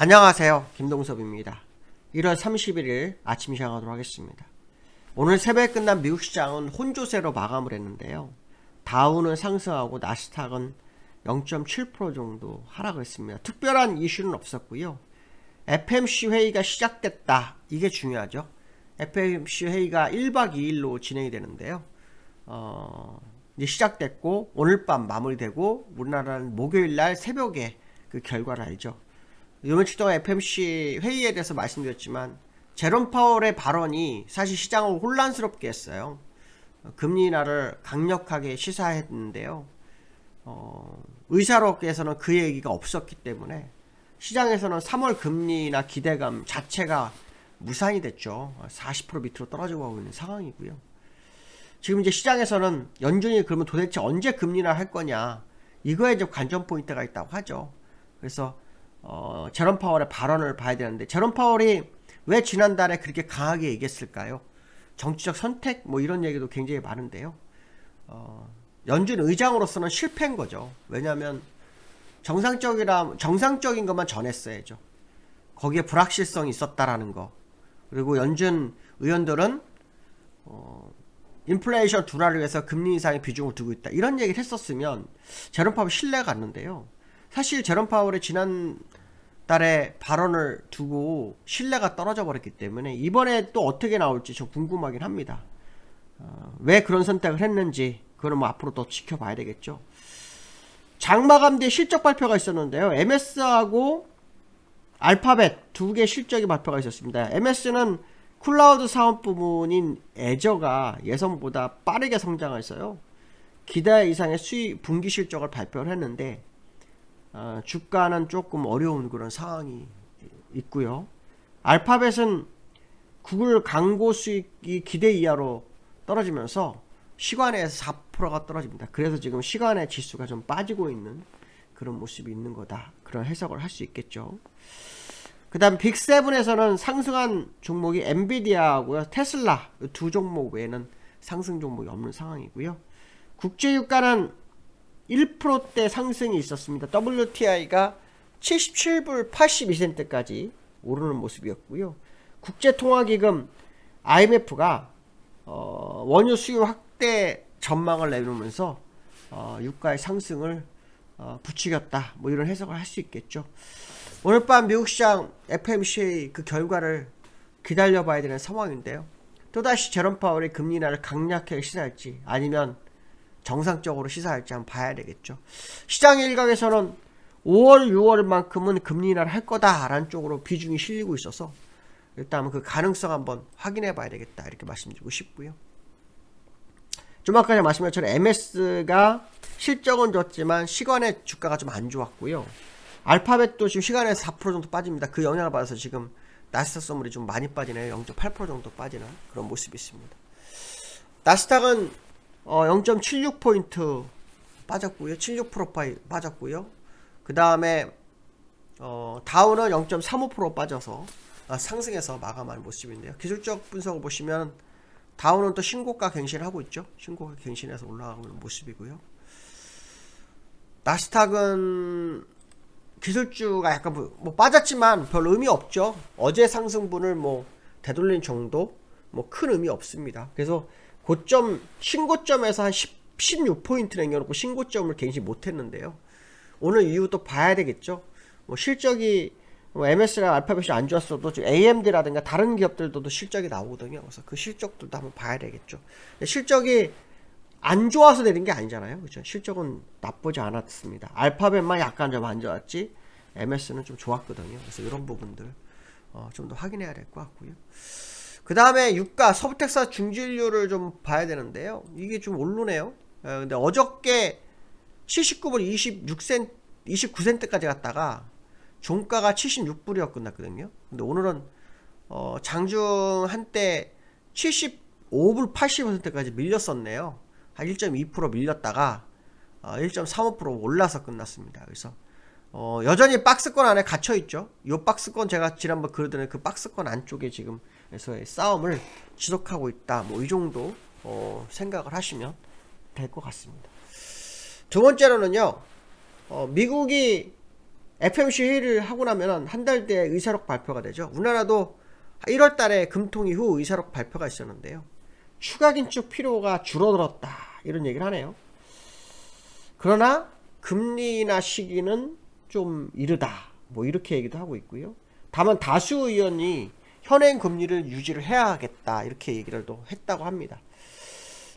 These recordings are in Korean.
안녕하세요. 김동섭입니다. 1월 31일 아침 시작하도록 하겠습니다. 오늘 새벽에 끝난 미국 시장은 혼조세로 마감을 했는데요. 다우는 상승하고 나스닥은 0.7% 정도 하락을 했습니다. 특별한 이슈는 없었고요. FMC 회의가 시작됐다. 이게 중요하죠. FMC 회의가 1박 2일로 진행이 되는데요. 어, 이제 시작됐고 오늘 밤 마무리되고 우리나라는 목요일 날 새벽에 그 결과를 알죠. 요 며칠 동안 FMC 회의에 대해서 말씀드렸지만 제롬 파월의 발언이 사실 시장을 혼란스럽게 했어요. 어, 금리 인하를 강력하게 시사했는데요. 어, 의사로께서는 그 얘기가 없었기 때문에 시장에서는 3월 금리 인하 기대감 자체가 무산이 됐죠. 40% 밑으로 떨어지고 가고 있는 상황이고요. 지금 이제 시장에서는 연준이 그러면 도대체 언제 금리 인하를 할 거냐 이거에 좀 관전 포인트가 있다고 하죠. 그래서 어, 제롬 파월의 발언을 봐야 되는데 제롬 파월이 왜 지난달에 그렇게 강하게 얘기했을까요? 정치적 선택 뭐 이런 얘기도 굉장히 많은데요. 어, 연준 의장으로서는 실패한 거죠. 왜냐하면 정상적이라 정상적인 것만 전했어야죠. 거기에 불확실성이 있었다라는 거. 그리고 연준 의원들은 어, 인플레이션 둔화를 위해서 금리 인상의 비중을 두고 있다. 이런 얘기를 했었으면 제롬 파월 신뢰가 갔는데요. 사실 제롬 파월의 지난 달에 발언을 두고 신뢰가 떨어져 버렸기 때문에 이번에 또 어떻게 나올지 좀 궁금하긴 합니다. 어, 왜 그런 선택을 했는지 그거는 뭐 앞으로 더 지켜봐야 되겠죠. 장마감 뒤에 실적 발표가 있었는데요. MS하고 알파벳 두 개 실적이 발표가 있었습니다. MS는 클라우드 사업 부문인 애저가 예상보다 빠르게 성장했어요. 기대 이상의 수익 분기 실적을 발표를 했는데 어, 주가는 조금 어려운 그런 상황이 있고요. 알파벳은 구글 광고 수익이 기대 이하로 떨어지면서 시간에서 4%가 떨어집니다. 그래서 지금 시간의 지수가 좀 빠지고 있는 그런 모습이 있는 거다. 그런 해석을 할 수 있겠죠. 그 다음 빅세븐에서는 상승한 종목이 엔비디아하고요. 테슬라 이두 종목 외에는 상승 종목이 없는 상황이고요. 국제유가는 1%대 상승이 있었습니다. WTI가 77불 82센트까지 오르는 모습이었고요. 국제통화기금 IMF가 어, 원유 수요 확대 전망을 내놓으면서 어, 유가의 상승을 어, 부추겼다. 뭐 이런 해석을 할 수 있겠죠. 오늘 밤 미국 시장 FMC 그 결과를 기다려봐야 되는 상황인데요. 또다시 제롬 파월이 금리 인하를 강력하게 시사할지 아니면 정상적으로 시사할지 한번 봐야 되겠죠. 시장 일각에서는 5월, 6월만큼은 금리 인하를 할 거다라는 쪽으로 비중이 실리고 있어서 일단 그 가능성 한번 확인해 봐야 되겠다 이렇게 말씀드리고 싶고요. 좀 아까 말씀드린 것처럼 MS가 실적은 좋지만 시간의 주가가 좀 안 좋았고요. 알파벳도 지금 시간에서 4% 정도 빠집니다. 그 영향을 받아서 지금 나스닥 선물이 좀 많이 빠지네요. 0.8% 정도 빠지는 그런 모습이 있습니다. 나스닥은 어, 0.76포인트 빠졌고요. 76% 빠, 빠졌고요. 그 다음에 어, 다우는 0.35% 빠져서 아, 상승해서 마감하는 모습인데요. 기술적 분석을 보시면 다우는 또 신고가 갱신을 하고 있죠. 신고가 갱신해서 올라가고 있는 모습이고요. 나스닥은 기술주가 약간 뭐, 뭐 빠졌지만 별 의미 없죠. 어제 상승분을 뭐 되돌린 정도 뭐 큰 의미 없습니다. 그래서 고점 신고점에서 한 10, 16포인트 남겨놓고 신고점을 갱신 못했는데요. 오늘 이후 또 봐야 되겠죠. 뭐 실적이 뭐 MS랑 알파벳이 안 좋았어도 지금 AMD라든가 다른 기업들도 실적이 나오거든요. 그래서 그 실적들도 한번 봐야 되겠죠. 실적이 안 좋아서 내린 게 아니잖아요. 그죠? 실적은 나쁘지 않았습니다. 알파벳만 약간 좀 안 좋았지. MS는 좀 좋았거든요. 그래서 이런 부분들 어, 좀 더 확인해야 될 것 같고요. 그 다음에 유가 서브텍사 중진료를 좀 봐야 되는데요. 이게 좀 오르네요. 에, 근데 어저께 79불 26센트, 29센트까지 갔다가 종가가 76불이었 끝났거든요. 근데 오늘은 어, 장중 한때 75불 80%까지 밀렸었네요. 한 1.2% 밀렸다가 어, 1.35% 올라서 끝났습니다. 그래서 어, 여전히 박스권 안에 갇혀 있죠. 이 박스권 제가 지난번 그러던 그 박스권 안쪽에 지금 에서의 싸움을 지속하고 있다. 뭐 이 정도 어, 생각을 하시면 될 것 같습니다. 두 번째로는요. 어, 미국이 FMC 회의를 하고 나면 한 달 뒤에 의사록 발표가 되죠. 우리나라도 1월 달에 금통 이후 의사록 발표가 있었는데요. 추가 긴축 필요가 줄어들었다. 이런 얘기를 하네요. 그러나 금리나 시기는 좀 이르다. 뭐 이렇게 얘기도 하고 있고요. 다만 다수 의원이 현행 금리를 유지를 해야겠다. 이렇게 얘기를 또 했다고 합니다.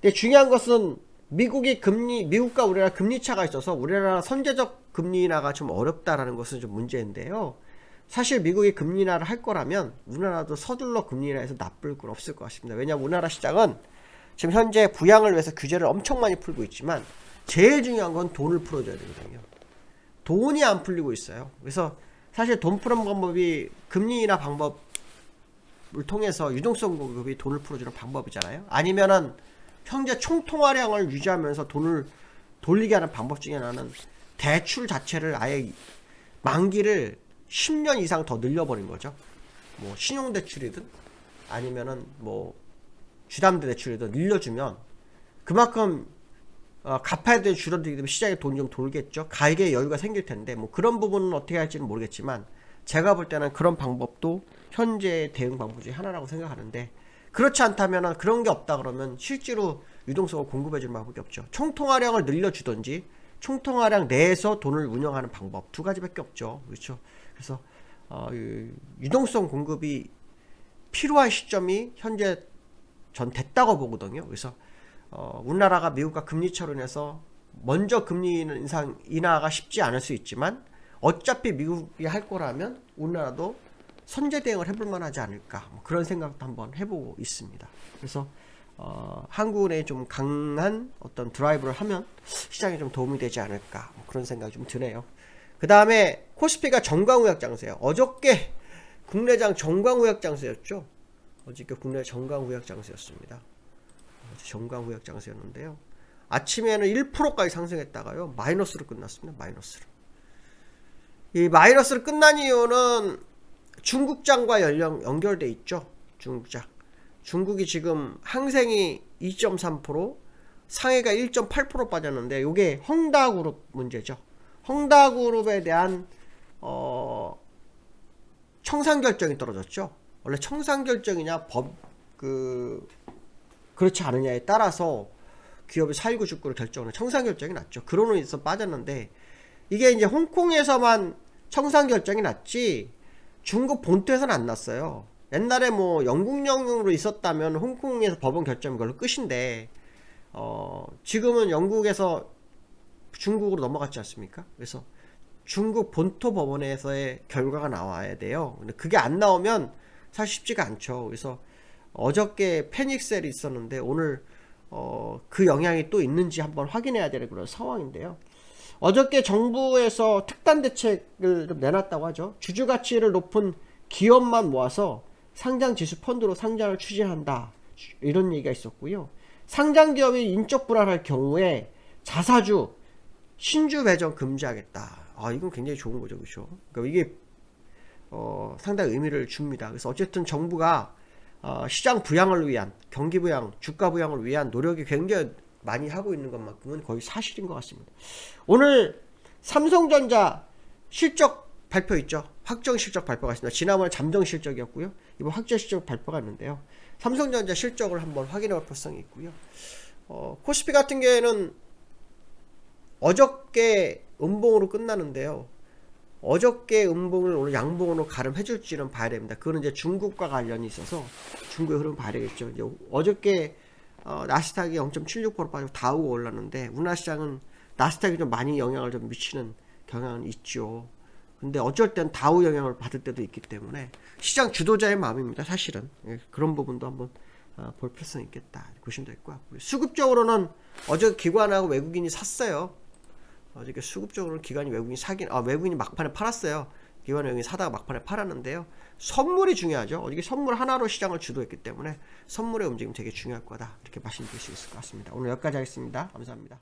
근데 중요한 것은 미국이 금리, 미국과 우리나라 금리 차가 있어서 우리나라 선제적 금리 인하가 좀 어렵다라는 것은 좀 문제인데요. 사실 미국이 금리 인하를 할 거라면 우리나라도 서둘러 금리 인하해서 나쁠 건 없을 것 같습니다. 왜냐하면 우리나라 시장은 지금 현재 부양을 위해서 규제를 엄청 많이 풀고 있지만 제일 중요한 건 돈을 풀어줘야 되거든요. 돈이 안 풀리고 있어요. 그래서 사실 돈 푸는 방법이 금리 인하 방법 을 통해서 유동성 공급이 돈을 풀어주는 방법이잖아요. 아니면은 현재 총통화량을 유지하면서 돈을 돌리게 하는 방법 중에 하나는 대출 자체를 아예 만기를 10년 이상 더 늘려버린 거죠. 뭐 신용대출이든 아니면은 뭐 주담대 대출이든 늘려주면 그만큼 어, 갚아야 될 줄어들기 때문에 시장에 돈이 좀 돌겠죠. 가격에 여유가 생길 텐데 뭐 그런 부분은 어떻게 할지는 모르겠지만 제가 볼 때는 그런 방법도 현재 대응 방법 중에 하나라고 생각하는데 그렇지 않다면 그런 게 없다 그러면 실제로 유동성을 공급해 줄 방법이 없죠. 총통화량을 늘려주든지 총통화량 내에서 돈을 운영하는 방법 두 가지밖에 없죠. 그렇죠. 그래서 어, 이 유동성 공급이 필요한 시점이 현재 전 됐다고 보거든요. 그래서 어, 우리나라가 미국과 금리 차로 인해서 먼저 금리 인상 인하가 쉽지 않을 수 있지만 어차피 미국이 할 거라면 우리나라도 선제 대응을 해볼 만하지 않을까 뭐 그런 생각도 한번 해보고 있습니다. 그래서 어, 한국은행이 좀 강한 어떤 드라이브를 하면 시장에 좀 도움이 되지 않을까 뭐 그런 생각이 좀 드네요. 그 다음에 코스피가 정광우약 장세요. 어저께 국내장 정광우약 장세였죠. 어저께 국내 정광우약 장세였습니다. 정광우약 장세였는데요. 아침에는 1%까지 상승했다가요 마이너스로 끝났습니다. 마이너스로. 이 마이너스로 끝난 이유는 중국장과 연령 연결돼 있죠. 중국장. 중국이 지금 항생이 2.3%, 상해가 1.8% 빠졌는데 이게 헝다그룹 문제죠. 헝다그룹에 대한 어, 청산 결정이 떨어졌죠. 원래 청산 결정이냐 법 그 그렇지 않느냐에 따라서 기업의 사일구 주구를 결정하는 청산 결정이 났죠. 그론으로 인해서 빠졌는데 이게 이제 홍콩에서만 청산 결정이 났지 중국 본토에서는 안 났어요. 옛날에 뭐 영국령으로 있었다면 홍콩에서 법원 결정 이 걸로 끝인데 어 지금은 영국에서 중국으로 넘어갔지 않습니까? 그래서 중국 본토 법원에서의 결과가 나와야 돼요. 근데 그게 안 나오면 사실 쉽지가 않죠. 그래서 어저께 패닉셀이 있었는데 오늘 어, 그 영향이 또 있는지 한번 확인해야 되는 그런 상황인데요. 어저께 정부에서 특단 대책을 좀 내놨다고 하죠. 주주 가치를 높은 기업만 모아서 상장 지수 펀드로 상장을 추진한다. 이런 얘기가 있었고요. 상장 기업이 인적 불안할 경우에 자사주 신주 배정 금지하겠다. 아, 이건 굉장히 좋은 거죠. 그렇죠? 그러니까 이게 어, 상당히 의미를 줍니다. 그래서 어쨌든 정부가 어, 시장 부양을 위한 경기 부양, 주가 부양을 위한 노력이 굉장히 많이 하고 있는 것만큼은 거의 사실인 것 같습니다. 오늘 삼성전자 실적 발표 있죠. 확정 실적 발표가 있습니다. 지난번에 잠정 실적이었고요. 이번 확정 실적 발표가 있는데요. 삼성전자 실적을 한번 확인해 볼 필요성이 있고요. 어, 코스피 같은 경우에는 어저께 음봉으로 끝나는데요. 어저께 음봉을 오늘 양봉으로 가름해 줄지는 봐야 됩니다. 그거는 이제 중국과 관련이 있어서 중국의 흐름 봐야 되겠죠. 이제 어저께 어, 나스닥이 0.76% 빠지고 다우가 올랐는데 우리나라 시장은 나스닥이 좀 많이 영향을 좀 미치는 경향은 있죠. 근데 어쩔 땐 다우 영향을 받을 때도 있기 때문에 시장 주도자의 마음입니다. 사실은 예, 그런 부분도 한번 어, 볼 필요성이 있겠다 보시면 될 것 같고요. 수급적으로는 어제 기관하고 외국인이 샀어요. 어저께 수급적으로는 기관이 외국인이 사긴 아 외국인이 막판에 팔았어요. 외국인이 사다가 막판에 팔았는데요. 선물이 중요하죠. 어저께 선물 하나로 시장을 주도했기 때문에 선물의 움직임 되게 중요할 거다. 이렇게 말씀드릴 수 있을 것 같습니다. 오늘 여기까지 하겠습니다. 감사합니다.